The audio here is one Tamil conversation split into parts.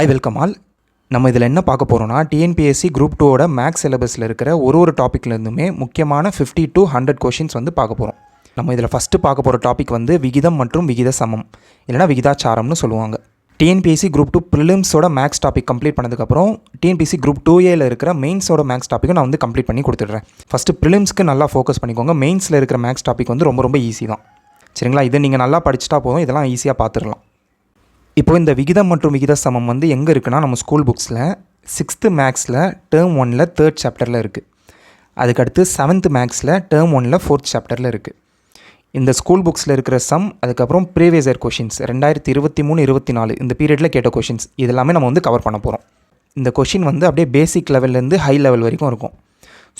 ஹாய் வெல்கம் ஆல் நம்ம இதில் என்ன பார்க்க போகிறோம்னா டிஎன்பிஎஸ்சி குரூப் டூவோட மேக்ஸ் சிலபஸில் இருக்கிற ஒரு ஒரு டாப்பிக்லேருந்துமே முக்கியமான ஃபிஃப்டி டு ஹண்ட்ரட் கொஷின்ஸ் வந்து பார்க்க போகிறோம் நம்ம இதில் ஃபஸ்ட்டு பார்க்க போகிற டாபிக் வந்து விகிதம் மற்றும் விகித சமம். இல்லைனா விகிதாச்சாரம்னு சொல்லுவாங்க. டிஎன்பிஎஸ்சி குரூப் டூ ப்ரிலிம்ஸோட மேக்ஸ் டாபிக் கம்ப்ளீட் பண்ணதுக்கப்புறம் டிஎன்பிஎஸ்சி குரூப் டூ ஏல இருக்கிற மெயின்ஸோட மேக்ஸ் டாப்பிக்கும் நான் வந்து கம்ப்ளீட் பண்ணி கொடுத்துட்றேன். ஃபஸ்ட்டு ப்ரிலிம்ஸ்க்கு நல்லா ஃபோக்கஸ் பண்ணிக்கோங்க. மெயின்ஸில் இருக்கிற மேக்ஸ் டாபிக் வந்து ரொம்ப ரொம்ப ஈஸி தான். சரிங்களா? இதை நீங்கள் நல்லா படிச்சிட்டா போதும். இதெல்லாம் ஈஸியாக பார்த்துடலாம். இப்போ இந்த விகிதம் மற்றும் விகித சமம் வந்து எங்கே இருக்குன்னா நம்ம ஸ்கூல் புக்ஸில் சிக்ஸ்த்து மேக்ஸில் டேர்ம் ஒனில் தேர்ட் சாப்டரில் இருக்குது அதுக்கடுத்து செவன்த் மேக்ஸில் டேர்ம் ஒனில் ஃபோர்த் சாப்டரில் இருக்குது இந்த ஸ்கூல் புக்ஸில் இருக்கிற சம் அதுக்கப்புறம் ப்ரீவியஸ் இயர் கொஷின்ஸ் ரெண்டாயிரத்தி இருபத்தி மூணு இருபத்தி நாலு இந்த பீரியடில் கேட்ட கொஷின்ஸ் இதெல்லாமே நம்ம வந்து கவர் பண்ண போகிறோம் இந்த கொஷின் வந்து அப்படியே பேசிக் லெவல்லேருந்து ஹை லெவல் வரைக்கும் இருக்கும்.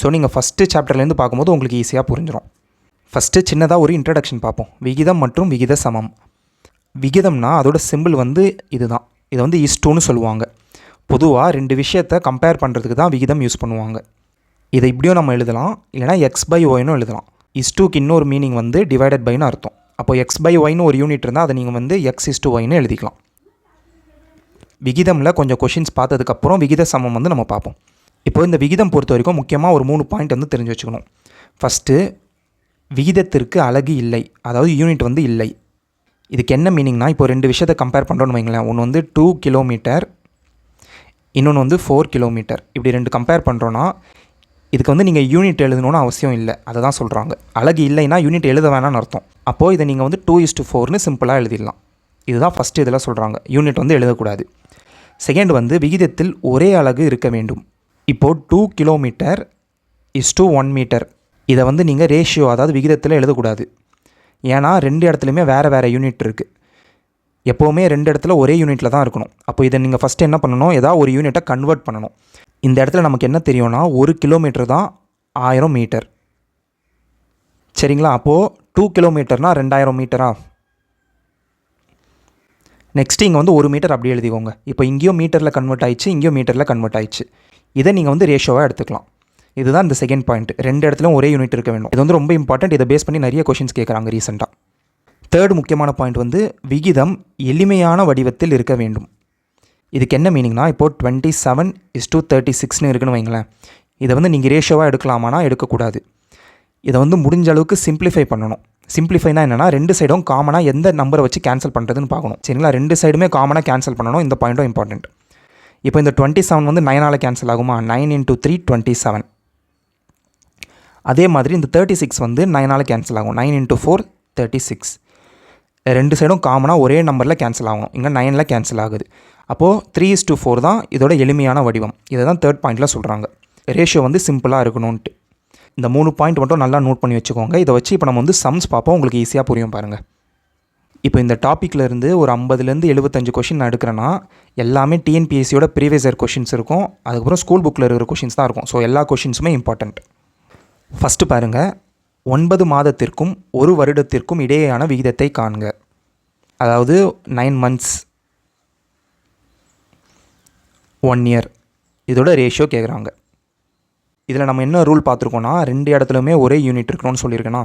ஸோ நீங்கள் ஃபஸ்ட்டு சாப்டர்லேருந்து பார்க்கும்போது உங்களுக்கு ஈஸியாக புரிஞ்சிடும் ஃபஸ்ட்டு சின்னதாக ஒரு இன்ட்ரடக்ஷன் பார்ப்போம். விகிதம் மற்றும் விகித சமம். விகிதம்னா அதோட சிம்பிள் வந்து இதுதான். இதை வந்து இஸ்டோன்னு சொல்லுவாங்க. பொதுவாக ரெண்டு விஷயத்தை கம்பேர் பண்ணுறதுக்கு தான் விகிதம் யூஸ் பண்ணுவாங்க. இதை இப்படியும் நம்ம எழுதலாம். இல்லைனா எக்ஸ் பை ஒய்னும் எழுதலாம். இஸ்டூக்கு இன்னொரு மீனிங் வந்து டிவைடட் பைன்னு அர்த்தம். அப்போ எக்ஸ் பை ஒய்னு ஒரு யூனிட் இருந்தால் அதை நீங்கள் வந்து எக்ஸ் இஸ் டூ ஒய்னு எழுதிக்கலாம். விகிதமில் கொஞ்சம் கொஷின்ஸ் பார்த்ததுக்கப்புறம் விகித சமம் வந்து நம்ம பார்ப்போம். இப்போ இந்த விகிதம் பொறுத்த வரைக்கும் முக்கியமாக ஒரு மூணு பாயிண்ட் வந்து தெரிஞ்சு வச்சுக்கணும். ஃபஸ்ட்டு விகிதத்திற்கு அழகு இல்லை. அதாவது யூனிட் வந்து இல்லை. இதுக்கு என்ன மீனிங்னா இப்போ ரெண்டு விஷயத்தை கம்பேர் பண்ணுறோன்னு வைங்களேன். ஒன்று வந்து டூ கிலோமீட்டர் இன்னொன்று வந்து ஃபோர் கிலோமீட்டர் இப்படி ரெண்டு கம்பேர் பண்ணுறோன்னா இதுக்கு வந்து நீங்கள் யூனிட் எழுதணும்னு அவசியம் இல்லை. அதை தான் சொல்கிறாங்க அழகு இல்லைன்னா யூனிட் எழுத வேணாம்னு அர்த்தம். அப்போது இதை நீங்கள் வந்து டூ இஸ் டு ஃபோர்னு சிம்பிளாக எழுதிடலாம். இதுதான் ஃபஸ்ட்டு இதில் சொல்கிறாங்க யூனிட் வந்து எழுதக்கூடாது. செகண்ட் வந்து விகிதத்தில் ஒரே அலகு இருக்க வேண்டும். இப்போது two kilometre is to one metre இதை வந்து நீங்கள் ரேஷியோ அதாவது விகிதத்தில் எழுதக்கூடாது. ஏன்னா ரெண்டு இடத்துலையுமே வேறு வேறு யூனிட் இருக்குது எப்போவுமே ரெண்டு இடத்துல ஒரே யூனிட்டில் தான் இருக்கணும். அப்போ இதை நீங்கள் ஃபஸ்ட்டு என்ன பண்ணணும்? ஏதாவது ஒரு யூனிட்டை கன்வெர்ட் பண்ணணும். இந்த இடத்துல நமக்கு என்ன தெரியும்னா ஒரு கிலோமீட்டர் தான் ஆயிரம் மீட்டர் சரிங்களா? அப்போது டூ கிலோமீட்டர்னால் ரெண்டாயிரம் மீட்டரா நெக்ஸ்ட்டு இங்கே வந்து ஒரு மீட்டர் அப்படி எழுதிக்கோங்க. இப்போ இங்கேயும் மீட்டரில் கன்வெர்ட் ஆயிடுச்சு இங்கேயும் மீட்டரில் கன்வெர்ட் ஆயிடுச்சு. இதை நீங்கள் வந்து ரேஷோவாக எடுத்துக்கலாம். இதுதான் இந்த செகண்ட் பாயிண்ட் ரெண்டு இடத்துலையும் ஒரே யூனிட் இருக்க வேண்டும். இது வந்து ரொம்ப இம்பார்ட்டன்ட் இதை பேஸ் பண்ணி நிறைய கொஷின்ஸ் கேட்குறாங்க ரீசெண்டாக தேர்ட் முக்கியமான பாயிண்ட் வந்து விகிதம் எளிமையான வடிவத்தில் இருக்க வேண்டும். இதுக்கு என்ன மீனிங்னா இப்போது twenty seven is to thirty சிக்ஸ்னு இருக்குன்னு வைங்களேன். இதை வந்து நீங்கள் ரேஷோவாக எடுக்கலாமானா எடுக்கக்கூடாது. இதை வந்து முடிஞ்ச அளவுக்கு சிம்பிளிஃபை பண்ணணும். சிம்பிளிஃபைனா என்னென்னா ரெண்டு சைடும் காமனாக எந்த நம்பரை வச்சு கேன்சல் பண்ணுறதுன்னு பார்க்கணும். சரிங்களா? ரெண்டு சைடுமே காமனாக கேன்சல் பண்ணணும். இந்த பாயிண்ட்டும் இம்பார்ட்டண்ட் இப்போ இந்த டுவெண்ட்டி செவன் வந்து நைனால் கேன்சல் ஆகுமா? Nine into three twenty seven அதே மாதிரி இந்த தேர்ட்டி சிக்ஸ் வந்து நைனால் கேன்சல் ஆகும். Nine into four thirty six ரெண்டு சைடும் காமனாக ஒரே நம்பரில் கேன்சல் ஆகும். இங்கே நைனில் கேன்சல் ஆகுது. அப்போது த்ரீ இஸ் டூ ஃபோர் தான் இதோட எளிமையான வடிவம். இதை தான் தேர்ட் பாயிண்டில் சொல்கிறாங்க ரேஷியோ வந்து சிம்பிளாக இருக்கணும்ன்ட்டு. இந்த மூணு பாயிண்ட் மட்டும் நல்லா நோட் பண்ணி வச்சுக்கோங்க. இதை வச்சு இப்போ நம்ம வந்து சம்ஸ் பார்ப்போம். உங்களுக்கு ஈஸியாக புரியும் பாருங்கள் இப்போ இந்த டாப்பிக்கில் இருந்து ஒரு ஐம்பதுலேருந்து எழுபத்தஞ்சு கொஷின் நான் எடுக்கிறேன்னா எல்லாமே டிஎன்பிஎஸ்சியோட ப்ரீவியஸ் இயர் கொஷின்ஸ் இருக்கும். அதுக்கப்புறம் ஸ்கூல் புக்கில் இருக்கிற கொஷின்ஸ் தான் இருக்கும். ஸோ எல்லா கொஷின்ஸுமே இம்பார்ட்டண்ட் ஃபஸ்ட்டு பாருங்கள் ஒன்பது மாதத்திற்கும் ஒரு வருடத்திற்கும் இடையேயான விகிதத்தை காண்க. அதாவது நைன் மந்த்ஸ் ஒன் இயர் இதோட ரேஷியோ கேட்குறாங்க இதில் நம்ம என்ன ரூல் பார்த்துருக்கோன்னா ரெண்டு இடத்துலையுமே ஒரே யூனிட் இருக்கணும்னு சொல்லியிருக்கேன்னா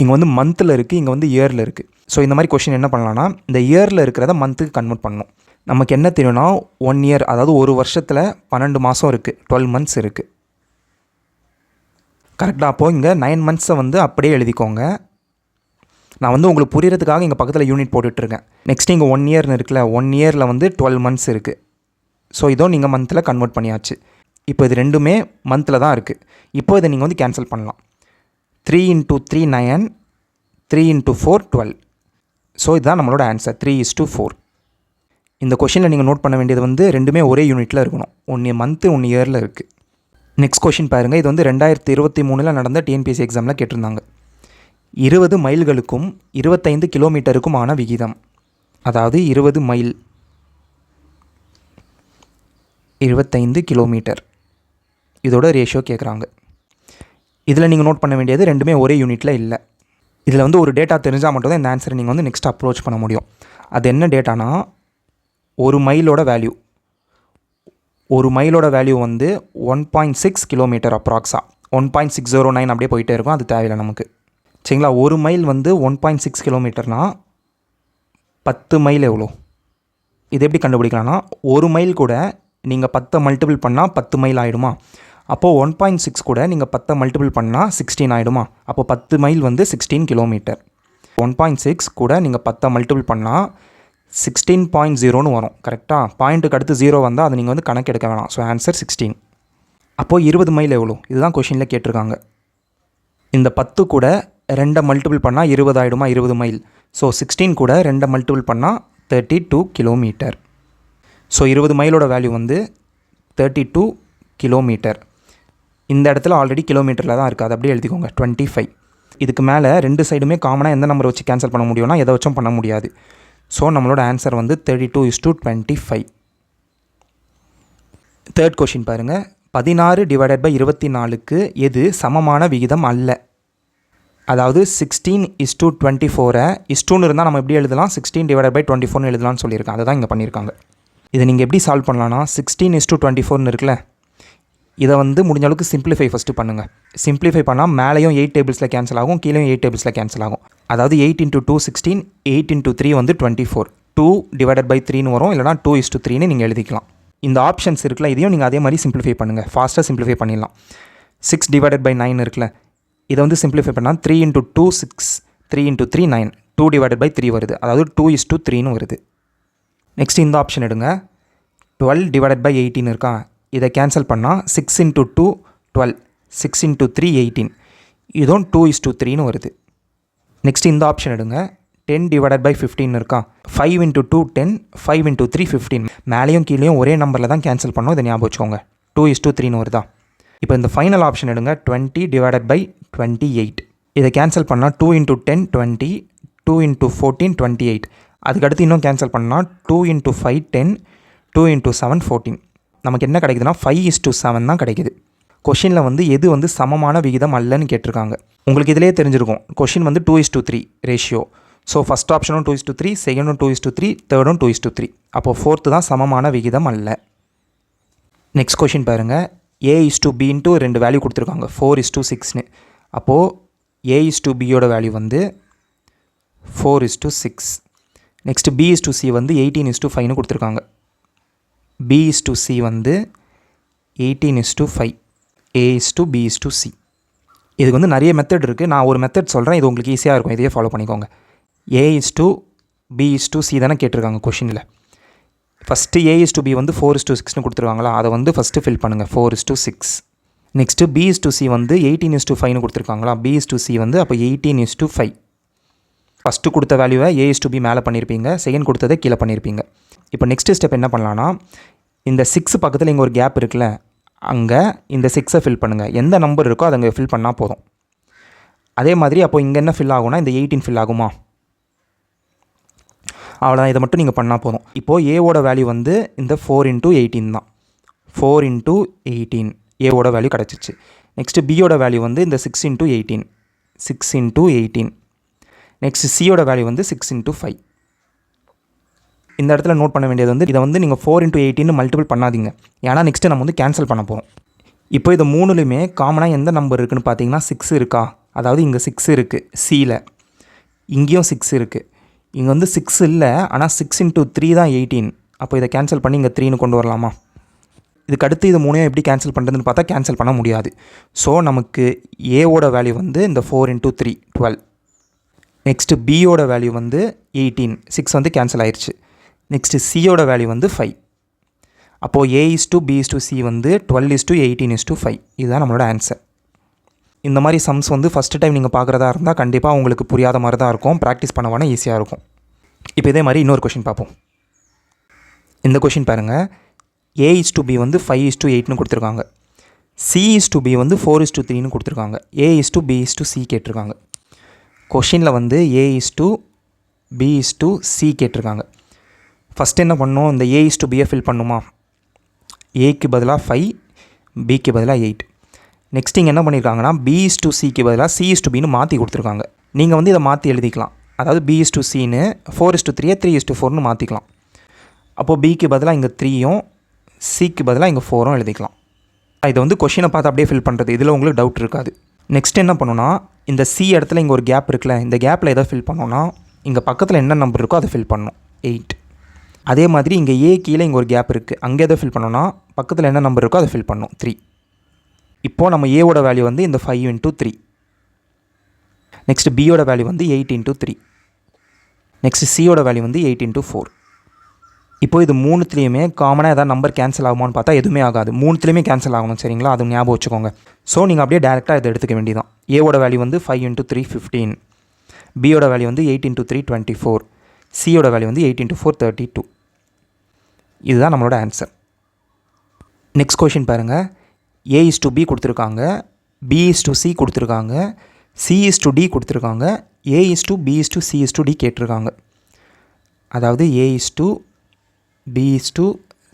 இங்கே வந்து மந்தில் இருக்குது இங்கே வந்து இயரில் இருக்குது ஸோ இந்த மாதிரி கொஷின் என்ன பண்ணலாம்னா இந்த இயரில் இருக்கிறத மந்த்துக்கு கன்வெர்ட் பண்ணணும். நமக்கு என்ன தெரியும்னா ஒன் இயர் அதாவது ஒரு வருஷத்தில் பன்னெண்டு மாதம் இருக்குது டுவெல் மந்த்ஸ் இருக்குது கரெக்டாக அப்போது இங்கே நைன் மந்த்ஸை வந்து அப்படியே எழுதிக்கோங்க. நான் வந்து உங்களுக்கு புரியறதுக்காக இங்கே பக்கத்தில் யூனிட் போட்டுட்ருக்கேன். நெக்ஸ்ட் இங்கே ஒன் இயர்னு இருக்குல்ல ஒன் இயரில் வந்து டுவெல் மந்த்ஸ் இருக்குது ஸோ இதோ நீங்கள் மந்தில் கன்வெர்ட் பண்ணியாச்சு. இப்போ இது ரெண்டுமே மந்தில் தான் இருக்குது இப்போ இதை நீங்கள் வந்து கேன்சல் பண்ணலாம். Three into three nine three into four twelve so இதுதான் நம்மளோட answer three is to four இந்த கொஷினில் நீங்கள் நோட் பண்ண வேண்டியது வந்து ரெண்டுமே ஒரே யூனிட்டில் இருக்கணும். ஒன்று மந்த்து ஒன்று இயரில் இருக்குது நெக்ஸ்ட் கொஷின் பாருங்கள் இது வந்து ரெண்டாயிரத்தி இருபத்தி மூணில் நடந்த டிஎன்பிஎஸ்சி எக்ஸாமில் கேட்டிருந்தாங்க. இருபது மைல்களுக்கும் இருபத்தைந்து கிலோமீட்டருக்குமான விகிதம். அதாவது இருபது மைல். இருபத்தைந்து கிலோமீட்டர். இதோட ரேஷியோ கேட்குறாங்க இதில் நீங்கள் நோட் பண்ண வேண்டியது ரெண்டுமே ஒரே யூனிட்டில் இல்லை. இதில் வந்து ஒரு டேட்டா தெரிஞ்சால் மட்டும்தான் இந்த ஆன்சரை நீங்கள் வந்து நெக்ஸ்ட் அப்ரோச் பண்ண முடியும். அது என்ன டேட்டானா ஒரு மைலோட வேல்யூ ஒரு மைலோட வேல்யூ வந்து one point six kilometre அப்ராக்ஸா one point six zero nine அப்படியே போயிட்டே இருக்கும் அது தேவையில்லை நமக்கு. சரிங்களா? ஒரு மைல் வந்து ஒன் பாயிண்ட் சிக்ஸ் கிலோமீட்டர்னால் பத்து மைல் எவ்வளோ? இது எப்படி கண்டுபிடிக்கலாம்னா ஒரு மைல் கூட நீங்கள் பத்தை மல்டிபிள் பண்ணால் பத்து மைல் ஆகிடுமா அப்போது ஒன் பாயிண்ட் சிக்ஸ் கூட நீங்கள் பத்தை மல்டிபிள் பண்ணால் சிக்ஸ்டீன் ஆகிடுமா அப்போ பத்து மைல் வந்து sixteen kilometre one point six கூட நீங்கள் பத்தை மல்டிபிள் பண்ணால் சிக்ஸ்டீன் பாயிண்ட் ஜீரோன்னு வரும். கரெக்டாக பாயிண்ட்டுக்கு அடுத்து ஜீரோ வந்தால் அதை நீங்கள் வந்து கணக்கெடுக்க வேணாம். ஸோ ஆன்சர் சிக்ஸ்டீன் அப்போது இருபது மைல் எவ்வளோ? இதுதான் கொஷினில் கேட்டிருக்காங்க. இந்த பத்து கூட ரெண்டை மல்டிபிள் பண்ணால் இருபது ஆகிடுமா இருபது மைல் ஸோ சிக்ஸ்டீன் கூட ரெண்டை மல்டிபிள் பண்ணால் தேர்ட்டி டூ கிலோமீட்டர் ஸோ இருபது மைலோட வேல்யூ வந்து தேர்ட்டி டூ கிலோமீட்டர் இந்த இடத்துல ஆல்ரெடி கிலோமீட்டரில் தான் இருக்குது அதை அப்படியே எழுதிக்கோங்க. டுவெண்ட்டி ஃபைவ் இதுக்கு மேலே ரெண்டு சைடுமே காமனாக எந்த நம்பரை வச்சு கேன்சல் பண்ண முடியும்னா எதை வச்சும் பண்ண முடியாது. ஸோ நம்மளோட ஆன்சர் வந்து thirty two is to twenty five third question பாருங்கள் பதினாறு டிவைடட் பை இருபத்தி நாலுக்கு எது சமமான விகிதம் அல்ல? அதாவது சிக்ஸ்டீன் இஸ் டூ டுவெண்ட்டி ஃபோரை இஸ்டூன்னு இருந்தால் நம்ம எப்படி எழுதலாம்? சிக்ஸ்டீன் டிவைடட் பை டுவெண்ட்டி ஃபோர்னு எழுதலாம்னு சொல்லியிருக்கேன் அதை தான் இங்கே பண்ணியிருக்காங்க. இதை நீங்கள் எப்படி சால்வ் பண்ணலாம்னா சிக்ஸ்டீன் இஸ் டூ டுவெண்ட்டி ஃபோர்னு இருக்குல்ல? இதை வந்து முடிஞ்ச அளவுக்கு சிம்பிளிஃபை ஃபஸ்ட்டு பண்ணுங்கள் சிம்பிளிஃபை பண்ணால் மேலேயும் எயிட் டேபிள்ஸில் கேன்சல் ஆகும் கீழேயும் எயிட் டேபிள்ஸில் கேன்சல் ஆகும். அதாவது eight into two sixteen eight into three வந்து twenty four two divided by த்ரீன்னு வரும் இல்லைனா டூ இஸ் டூ த்ரீன்னு நீங்கள் எழுதிக்கலாம். இந்த ஆப்ஷன்ஸ் இருக்குல்ல இதையும் நீங்கள் அதே மாதிரி சிம்பிளிஃபை பண்ணுங்கள் ஃபாஸ்ட்டாக சிம்பிளிஃபை பண்ணிடலாம். சிக்ஸ் டிவைடட் பை நைன் இருக்குல்ல இதை வந்து சிம்பிளிஃபை பண்ணால் three into two six three into three nine two divided by three வருது. அதாவது டூ இஸ் டூ த்ரீன்னு வருது. நெக்ஸ்ட் இந்த ஆப்ஷன் எடுங்க. டுவெல் டிவைடட் பை எயிட்டின்னு இருக்கா? இதை கேன்சல் பண்ணால் six into two twelve six into three eighteen இதுவும் டூ இஸ் டூ த்ரீன்னு வருது. நெக்ஸ்ட் இந்த ஆப்ஷன் எடுங்க. டென் டிவைடட் பை ஃபிஃப்டீன் இருக்கா? Five into two ten five into three fifteen மேலேயும் கீழேயும் ஒரே நம்பரில் தான் கேன்சல் பண்ணோம். இதை ஞாபகம் வச்சுக்கோங்க. டூ இஸ் டூ த்ரீன்னு வருதா? இப்போ இந்த ஃபைனல் ஆப்ஷன் எடுங்க. Twenty divided by twenty eight இதை கேன்சல் பண்ணால் two into ten twenty two into fourteen twenty eight அதுக்கடுத்து இன்னும் கேன்சல் பண்ணால் two into five ten two into seven fourteen நமக்கு என்ன கிடைக்குதுன்னா ஃபைவ் இஸ் டூ செவன் தான் கிடைக்குது கொஷினில் வந்து எது வந்து சமமான விகிதம் அல்லன்னு கேட்டிருக்காங்க உங்களுக்கு இதிலே தெரிஞ்சிருக்கும் கொஷின் வந்து two is to three ratio so first ஆப்ஷனும் டூ இஸ் டூ த்ரீ செகண்டும் டூ இஸ் டூ த்ரீ தேர்டும் டூ இஸ் டூ த்ரீ அப்போது ஃபோர்த்து தான் சமமான விகிதம் அல்ல நெக்ஸ்ட் கொஷின் பாருங்கள் ஏ இஸ் டூ பின்ட்டு ரெண்டு வேல்யூ கொடுத்துருக்காங்க ஃபோர் இஸ் டூ சிக்ஸ்னு அப்போது ஏ இஸ் டூ பியோட வேல்யூ வந்து four is to six next B is to C வந்து எயிட்டீன் இஸ் டூ ஃபைவ்னு கொடுத்துருக்காங்க பி இஸ் டு சி வந்து eighteen is to five A is to B is to C இதுக்கு வந்து நிறைய மெத்தட் இருக்குது நான் ஒரு மெத்தட் சொல்கிறேன் இது உங்களுக்கு ஈஸியாக இருக்கும் இதையே ஃபாலோ பண்ணிக்கோங்க A is to B is to C தானே கேட்டிருக்காங்க கொஷினில் first A is to B வந்து ஃபோர் இஸ் டூ சிக்ஸ்னு கொடுத்துருவாங்களா அதை வந்து ஃபஸ்ட்டு ஃபில் பண்ணுங்கள் four is to six next B is to C வந்து எயிட்டீன் இஸ் டூ ஃபைவ்னு கொடுத்துருக்காங்களா பி இஸ் டு சி வந்து அப்போ eighteen is to five first கொடுத்த வேல்யூவை ஏ இஸ் டு பி மேலே பண்ணியிருப்பீங்க செகண்ட் கொடுத்ததை கீழே பண்ணியிருப்பீங்க இப்போ நெக்ஸ்ட் ஸ்டெப் என்ன பண்ணலான்னா இந்த சிக்ஸ் பக்கத்தில் இங்கே ஒரு கேப் இருக்குல்ல அங்கே இந்த சிக்ஸை ஃபில் பண்ணுங்கள் எந்த நம்பர் இருக்கோ அதை அங்கே ஃபில் பண்ணால் போதும். அதே மாதிரி அப்போ இங்கே என்ன ஃபில் ஆகும்னா இந்த எயிட்டீன் ஃபில் ஆகுமா? அவ்வளோதான் இதை மட்டும் நீங்கள் பண்ணால் போதும். இப்போது ஏவோட வேல்யூ வந்து இந்த ஃபோர் இன்ட்டு எயிட்டீன் தான். ஃபோர் இன்ட்டு எயிட்டீன் ஏவோட வேல்யூ கிடச்சிச்சு. நெக்ஸ்ட்டு பியோட வேல்யூ வந்து இந்த six into eighteen six into eighteen next சியோட வேல்யூ வந்து சிக்ஸ் இன்ட்டு ஃபைவ் இந்த இடத்துல நோட் பண்ண வேண்டியது வந்து இதை வந்து நீங்கள் ஃபோர் இன்ட்டு எயிட்டின்னு மல்டிபிள் பண்ணாதீங்க. ஏன்னா நெக்ஸ்ட்டு நம்ம வந்து கேன்சல் பண்ண போகிறோம் இப்போ இது மூணுலையுமே காமனாக எந்த நம்பர் இருக்குதுன்னு பார்த்தீங்கன்னா சிக்ஸ் இருக்கா? அதாவது இங்கே சிக்ஸ் இருக்குது சியில் இங்கேயும் சிக்ஸ் இருக்குது இங்கே வந்து சிக்ஸ் இல்லை ஆனால் சிக்ஸ் இன்ட்டு த்ரீ தான் எயிட்டீன் அப்போ இதை கேன்சல் பண்ணி இங்கே த்ரீன்னு கொண்டு வரலாமா? இதுக்கு அடுத்து இது மூணையும் எப்படி கேன்சல் பண்ணுறதுன்னு பார்த்தா கேன்சல் பண்ண முடியாது. ஸோ நமக்கு ஏவோட வேல்யூ வந்து இந்த four into three twelve next பியோட வேல்யூ வந்து எயிட்டீன் சிக்ஸ் வந்து கேன்சல் ஆயிடுச்சு நெக்ஸ்ட்டு சியோட வேல்யூ வந்து ஃபைவ் அப்போது A is to B is to C வந்து twelve is to eighteen is to five இதுதான் நம்மளோட ஆன்சர் இந்த மாதிரி சம்ஸ் வந்து ஃபஸ்ட்டு டைம் நீங்கள் பார்க்குறதா இருந்தால் கண்டிப்பாக உங்களுக்கு புரியாத மாதிரி தான் இருக்கும் ப்ராக்டிஸ் பண்ண வேணால் ஈஸியாக இருக்கும் இப்போ இதே மாதிரி இன்னொரு கொஷின் பார்ப்போம் இந்த கொஷின் பாருங்கள் ஏ இஸ் டு பி வந்து ஃபைவ் இஸ் டு எயிட்னு கொடுத்துருக்காங்க சி இஸ் டு பி வந்து ஃபோர் இஸ் டு த்ரீன்னு கொடுத்துருக்காங்க A is to B is to C கேட்டிருக்காங்க கொஷினில் வந்து A is to B is to C கேட்டிருக்காங்க ஃபஸ்ட் என்ன பண்ணணும் இந்த A is to BA fill பண்ணுமா? ஏக்கு பதிலாக ஃபைவ் பிக்கு பதிலாக எயிட் நெக்ஸ்ட் இங்கே என்ன பண்ணியிருக்காங்கன்னா பி இஸ் டு சிக்கு பதிலாக சி இஸ் டு பின்னு மாற்றி கொடுத்துருக்காங்க. நீங்கள் வந்து இதை மாற்றி எழுதிக்கலாம். அதாவது பி இஸ் டு சின்னு ஃபோர் இஸ் டு த்ரீயை த்ரீ இஸ் டு ஃபோர்னு மாற்றிக்கலாம் அப்போது பிக்கு பதிலாக இங்கே த்ரீயும் சிக்கு பதிலாக இங்கே ஃபோரும் எழுதிக்கலாம். இதை வந்து கொஷினை பார்த்து அப்படியே ஃபில் பண்ணுறது இதில் உங்களுக்கு டவுட் இருக்காது. நெக்ஸ்ட் என்ன பண்ணுன்னா இந்த சி இடத்துல இங்கே ஒரு கேப் இருக்குல்ல இந்த கேப்பில் எதை ஃபில் பண்ணோன்னா இங்கே பக்கத்தில் என்ன நம்பர் இருக்கோ அதை ஃபில் பண்ணணும் எயிட் அதே மாதிரி இங்கே ஏ கீழே இங்கே ஒரு கேப் இருக்குது அங்கே எதை ஃபில் பண்ணோன்னா பக்கத்தில் என்ன நம்பர் இருக்கோ அதை ஃபில் பண்ணணும் த்ரீ இப்போது நம்ம ஏவோட வேல்யூ வந்து இந்த ஃபைவ் இன்ட்டு த்ரீ நெக்ஸ்ட் பியோட வேல்யூ வந்து எயிட் இன்ட்டு த்ரீ நெக்ஸ்ட் சியோட வேல்யூ வந்து எயிட் இன்ட்டு ஃபோர் இப்போ இது மூணுத்துலேயுமே காமனாக ஏதாவது நம்பர் கேன்சல் ஆகுமான்னு பார்த்தா எதுவுமே ஆகாது. மூணுத்துலேயுமே கேன்சல் ஆகணும் சரிங்களா? அது ஞாபகம் வச்சுக்கோங்க. ஸோ நீங்கள் அப்படியே டேரெக்டாக இதை எடுத்துக்க வேண்டியதான் ஏவோட வேல்யூ வந்து ஃபைவ் இன்ட்டு த்ரீ ஃபிஃப்டீன் பியோட வேல்யூ வந்து eight into three twenty four சியோட வேல்யூ வந்து eight into four thirty two இதுதான் நம்மளோட ஆன்சர் நெக்ஸ்ட் கொஷின் பாருங்கள் ஏ இஸ் டு பி கொடுத்துருக்காங்க பி இஸ் டு சி கொடுத்துருக்காங்க சி இஸ் டு டி கொடுத்துருக்காங்க A is to B is to C is to D கேட்டிருக்காங்க அதாவது A is to B is to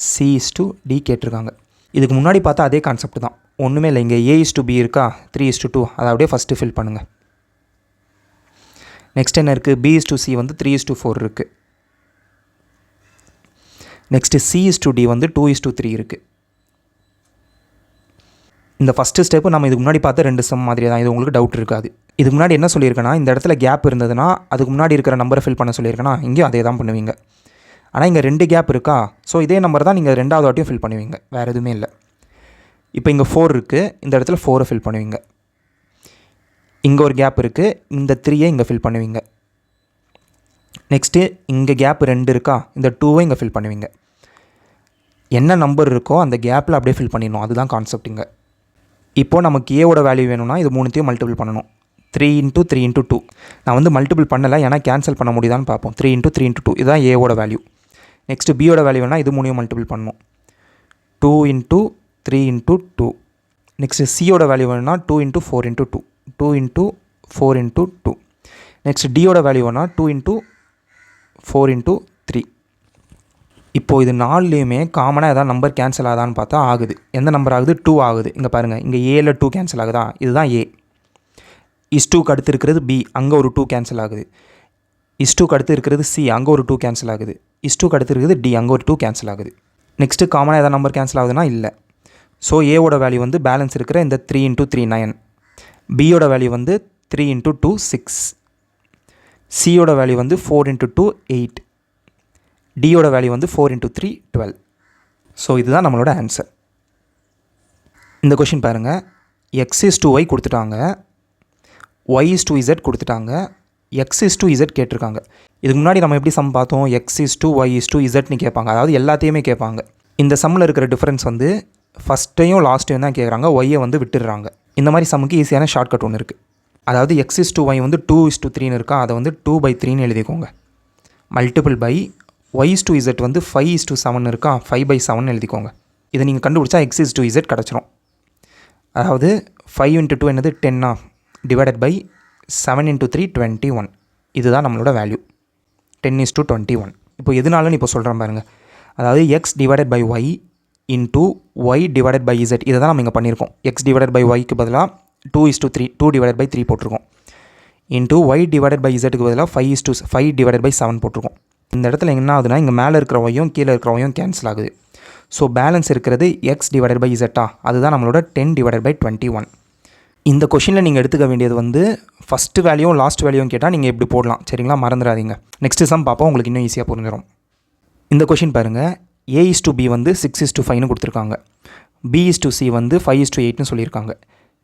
C is to D கேட்டிருக்காங்க இதுக்கு முன்னாடி பார்த்தா அதே கான்செப்ட் தான் ஒன்றுமே இல்லை இங்கே ஏ இஸ் டு பி இருக்கா த்ரீ இஸ் டு டூ அதை அப்படியே ஃபஸ்ட்டு ஃபில் பண்ணுங்கள் நெக்ஸ்ட் என்ன இருக்குது பி இஸ் டு சி வந்து த்ரீ இஸ் டு ஃபோர் இருக்குது next C is to D வந்து டூ இஸ் டூ த்ரீ இருக்குது இந்த ஃபஸ்ட்டு ஸ்டெப்பு நம்ம இதுக்கு முன்னாடி பார்த்த ரெண்டு சம் மாதிரி தான். இது உங்களுக்கு டவுட் இருக்காது. இதுக்கு முன்னாடி என்ன சொல்லியிருக்கேன்னா இந்த இடத்துல கேப் இருந்ததுன்னா அதுக்கு முன்னாடி இருக்கிற நம்பரை ஃபில் பண்ண சொல்லியிருக்கேன்னா இங்கேயும் அதே தான் பண்ணுவீங்க. ஆனால் இங்கே ரெண்டு கேப் இருக்கா? ஸோ இதே நம்பர் தான் நீங்கள் ரெண்டாவது வாட்டியும் ஃபில் பண்ணுவீங்க. வேறு எதுவுமே இல்லை. இப்போ இங்கே ஃபோர் இருக்குது இந்த இடத்துல ஃபோரை ஃபில் பண்ணுவீங்க. இங்கே ஒரு கேப் இருக்குது இந்த த்ரீயை இங்கே ஃபில் பண்ணுவீங்க. நெக்ஸ்ட்டு இங்கே கேப் ரெண்டு இருக்கா? இந்த டூவை இங்கே ஃபில் பண்ணுவீங்க. என்ன நம்பர் இருக்கோ அந்த கேப்பில் அப்படியே ஃபில் பண்ணிடணும். அதுதான் கான்செப்ட் இங்கே. இப்போது நமக்கு ஏவோட வேல்யூ வேணும்னா இது மூணுத்தையும் மல்டிபிள் பண்ணணும். Three into three into two நான் வந்து மல்டிபிள் பண்ணலை ஏன்னா கேன்சல் பண்ண முடியுதான்னு பார்ப்போம். Three into three into two இதுதான் ஏவோட வேல்யூ நெக்ஸ்ட்டு பியோட வேல்யூ வேணால் இது மூணையும் மல்டிபிள் பண்ணணும். Two into three into two next சியோட வேல்யூ வேணும்னா two into four into two two into four into two next டியோட value வேணால் two into four into three இப்போது இது நாலுலேயுமே காமனாக ஏதாவது நம்பர் கேன்சல் ஆகுதான்னு பார்த்தா ஆகுது. எந்த நம்பர் ஆகுது? டூ ஆகுது. இங்கே பாருங்கள் இங்கே ஏல டூ கேன்சல் ஆகுதா? இதுதான் ஏ இஸ் டூக்கு அடுத்து இருக்கிறது பி அங்கே ஒரு டூ கேன்சல் ஆகுது. இஸ் டூக்கு அடுத்து இருக்கிறது சி அங்கே ஒரு டூ கேன்சல் ஆகுது. இஸ் டூக்கு அடுத்து இருக்கிறது டி அங்கே ஒரு டூ கேன்சல் ஆகுது. நெக்ஸ்ட்டு காமனாக எதாவது நம்பர் கேன்சல் ஆகுதுன்னா இல்லை. ஸோ ஏவோட வேல்யூ வந்து பேலன்ஸ் இருக்கிற இந்த த்ரீ இன்ட்டு த்ரீ நைன் பியோட வேல்யூ வந்து த்ரீ இன்ட்டு டூ சிக்ஸ் சியோட வேல்யூ வந்து ஃபோர் இன்ட்டு டூ எயிட் டியோட வேல்யூ வந்து four into three twelve so இதுதான் நம்மளோட ஆன்சர் இந்த கொஷின் பாருங்கள் எக்ஸ் இஸ் டூ ஒய் கொடுத்துட்டாங்க. ஒய் இஸ் டூ இசட் கொடுத்துட்டாங்க. எக்ஸ் இஸ் டூ இசட் கேட்டிருக்காங்க. இதுக்கு முன்னாடி நம்ம எப்படி சம் பார்த்தோம்? X is to Y is to இசட்னு கேட்பாங்க. அதாவது எல்லாத்தையுமே கேட்பாங்க. இந்த சம்மில் இருக்கிற டிஃப்ரென்ஸ் வந்து ஃபஸ்ட்டையும் லாஸ்ட்டையும் தான் கேட்குறாங்க. ஒய்யை வந்து விட்டுடுறாங்க. இந்த மாதிரி சம்முக்கு ஈஸியான ஷார்ட்கட் ஒன்று இருக்குது அதாவது எக்ஸ் இஸ் டூ ஒய் வந்து டூ இஸ் டூ த்ரீன்னு இருக்கா அதை வந்து டூ பை த்ரீன்னு எழுதிக்கோங்க. Multiple by Y is to Z வந்து ஃபைவ் இஸ் டூ செவன் இருக்கா ஃபைவ் பை செவன் எழுதிக்கோங்க. இதை நீங்கள் கண்டுபிடிச்சா எக்ஸ் இஸ் டூ இசட் கிடச்சிரும். அதாவது ஃபைவ் இன்ட்டு டூ என்னது டென்னா divided by seven into three twenty one இதுதான் நம்மளோட value ten is to twenty one இப்போ எதுனாலும் இப்போ சொல்கிறேன் பாருங்கள் அதாவது X divided by Y into Y divided by Z இதை தான் நம்ம இங்கே பண்ணியிருக்கோம். எக்ஸ் டிவைடட் பை ஒய்க்கு பதிலாக two is to three two divided by three போட்டிருக்கோம். இன்டூ ஒய் டிவைடட் பை இசட்டுக்கு பதிலாக five is to five divided by seven போட்டிருக்கோம். இந்த இடத்துல என்ன ஆகுதுன்னா இங்கே மேலே இருக்கிற ஒய்யும் கீழே இருக்கிற ஒய்யும் கேன்சல் ஆகுது. ஸோ பேலன்ஸ் இருக்கிறது எக்ஸ் டிவைடட் பை இசட்டா அதுதான் நம்மளோட ten divided by twenty one இந்த கொஷினில் நீங்கள் எடுத்துக்க வேண்டியது வந்து ஃபஸ்ட்டு வேல்யூவும் லாஸ்ட் வேல்யூவும் கேட்டால் நீங்கள் எப்படி போடலாம். சரிங்களா? மறந்துடாதீங்க. நெக்ஸ்ட் சம் பார்ப்போம் உங்களுக்கு இன்னும் ஈஸியாக புரிஞ்சிடும் இந்த கொஷின் பாருங்கள் ஏ இஸ் டு பி வந்து சிக்ஸ் இஸ் டு ஃபைவ்னு கொடுத்துருக்காங்க. பி இஸ் டு சி வந்து ஃபைவ் இஸ் டு எயிட்னு சொல்லியிருக்காங்க.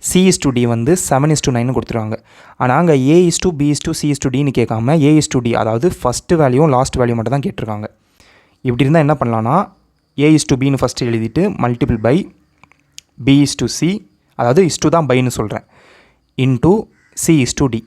சி இஸ் டு டி வந்து செவன் இஸ் டு நைன் கொடுத்துருவாங்க ஆனால் அங்கே A is to B is to C is to டின்னு கேட்காம ஏ இஸ் டு டி அதாவது ஃபஸ்ட்டு வேல்யூவும் லாஸ்ட் வேல்யூ மட்டும் தான் கேட்டிருக்காங்க இப்படி இருந்தால் என்ன பண்ணலான்னா ஏ இஸ் டு பின்னு ஃபஸ்ட்டு எழுதிட்டு multiple by B is to C அதாவது இஸ் டு தான் பைன்னு சொல்கிறேன் into C is to D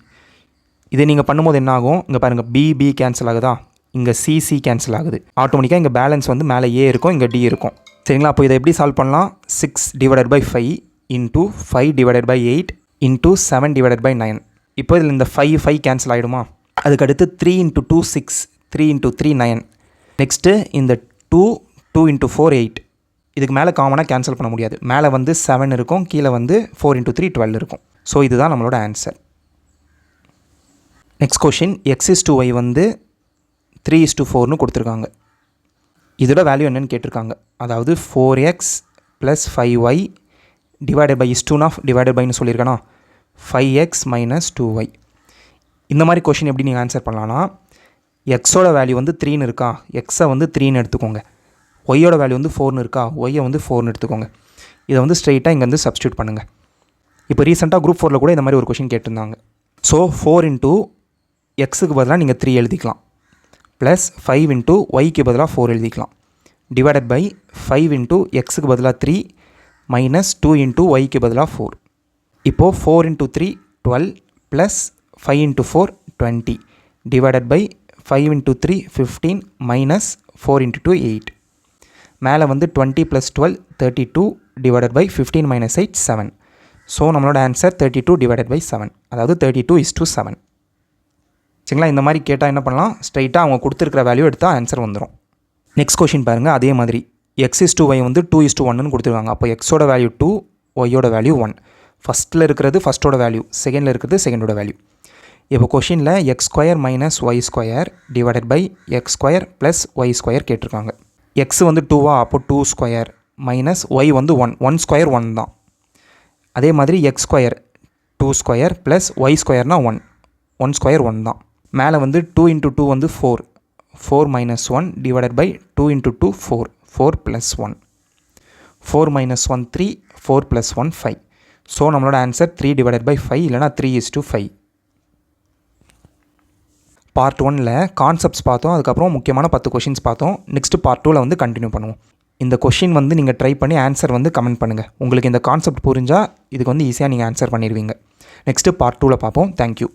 இதை நீங்கள் பண்ணும்போது என்ன ஆகும் இங்கே பாருங்கள் பி பி கேன்சல் ஆகுதா இங்கே சி சி கேன்சல் ஆகுது ஆட்டோமேட்டிக்காக இங்கே பேலன்ஸ் வந்து மேலே ஏ இருக்கும் இங்கே டி இருக்கும் சரிங்களா அப்போ இதை எப்படி சால்வ் பண்ணலாம் six divided by five into five divided by eight into seven divided by nine இப்போ இதில் இந்த ஃபைவ் ஃபைவ் கேன்சல் ஆகிடுமா அதுக்கடுத்து three into two six three into three nine next இந்த two two into four eight இதுக்கு மேலே காமனாக கேன்சல் பண்ண முடியாது. மேலே வந்து செவன் இருக்கும் கீழே வந்து ஃபோர் இன்ட்டு த்ரீ டுவெல் இருக்கும். ஸோ இதுதான் நம்மளோட answer next question X is to Y வந்து த்ரீ இஸ் டூ ஃபோர்னு கொடுத்துருக்காங்க. இதோட வேல்யூ என்னென்னு கேட்டிருக்காங்க. அதாவது four X plus five Y divided by is டூனா டிவைடட் பைன்னு சொல்லியிருக்கேனா? Five X minus two Y இந்த மாதிரி கொஷின் எப்படி நீங்கள் ஆன்சர் பண்ணலான்னா எக்ஸோட வேல்யூ வந்து த்ரீன்னு இருக்கா? எக்ஸை வந்து த்ரீன்னு எடுத்துக்கோங்க. ஒய்யோட வேல்யூ வந்து ஃபோர்னு இருக்கா? ஒய்யை வந்து ஃபோர்னு எடுத்துக்கோங்க. இதை வந்து ஸ்ட்ரெயிட்டாக இங்கே வந்து சப்ஸ்டியூட் பண்ணுங்கள் இப்போ ரீசெண்டாக குரூப் ஃபோரில் கூட இந்த மாதிரி ஒரு கொஷின் கேட்டிருந்தாங்க. ஸோ ஃபோர் இன்ட்டு எக்ஸுக்கு பதிலாக நீங்கள் த்ரீ எழுதிக்கலாம். ப்ளஸ் ஃபைவ் இன்ட்டு ஒய்க்கு பதிலாக ஃபோர் எழுதிக்கலாம். டிவைடட் பை ஃபைவ் இன்ட்டு எக்ஸுக்கு பதிலாக த்ரீ மைனஸ் டூ இன்ட்டு ஒய்க்கு பதிலாக ஃபோர் இப்போது four into three twelve plus five into four twenty divided by five into three fifteen minus four into two eight மேலே வந்து twenty plus twelve thirty two divided by fifteen minus eight seven so நம்மளோட answer thirty two divided by seven அதாவது thirty two is to seven சரிங்களா? இந்த மாதிரி கேட்டால் என்ன பண்ணலாம்? ஸ்ட்ரைட்டாக அவங்க கொடுத்துருக்கிற வேல்யூ எடுத்தால் ஆன்சர் வந்துடும் நெக்ஸ்ட் கொஷின் பாருங்கள் அதே மாதிரி. எக்ஸ் இஸ் டூ ஒய் வந்து டூ இஸ் டூ ஒன்னு கொடுத்துருக்காங்க. அப்போ எக்ஸோட வேல்யூ டூ ஒய்யோட வேல்யூ ஒன் ஃபஸ்ட்டில் இருக்கிறது ஃபஸ்ட்டோட வேல்யூ செகண்டில் இருக்கிறது செகண்டோட வேல்யூ இப்போ கொஷினில் X square minus Y square divided by X square plus Y square கேட்டிருக்காங்க. எக்ஸ் வந்து டூவா அப்போ டூ ஸ்கொயர் மைனஸ் ஒய் வந்து ஒன் ஒன் ஸ்கொயர் ஒன் தான். அதே மாதிரி X square two square plus Y ஸ்கொயர்னால் one one square one தான். மேலே வந்து டூ இன்ட்டு டூ வந்து four four minus one divided by two into two four four plus one four minus one three four plus one five so நம்மளோட answer three divided by five இல்லைனா three is to five part ஒனில் கான்செப்ட்ஸ் பார்த்தோம் அதுக்கப்புறம் முக்கியமான பத்து கொஷின்ஸ் பார்த்தோம். நெக்ஸ்ட் பார்ட் டூவில் வந்து கண்டினியூ பண்ணுவோம். இந்த கொஷின் வந்து நீங்கள் ட்ரை பண்ணி ஆன்சர் வந்து கமெண்ட் பண்ணுங்கள் உங்களுக்கு இந்த கான்செப்ட் புரிஞ்சால் இதுக்கு வந்து ஈஸியாக நீங்கள் ஆன்சர் பண்ணிடுவீங்க. நெக்ஸ்ட்டு பார்ட் டூவில் பார்ப்போம். தேங்க்யூ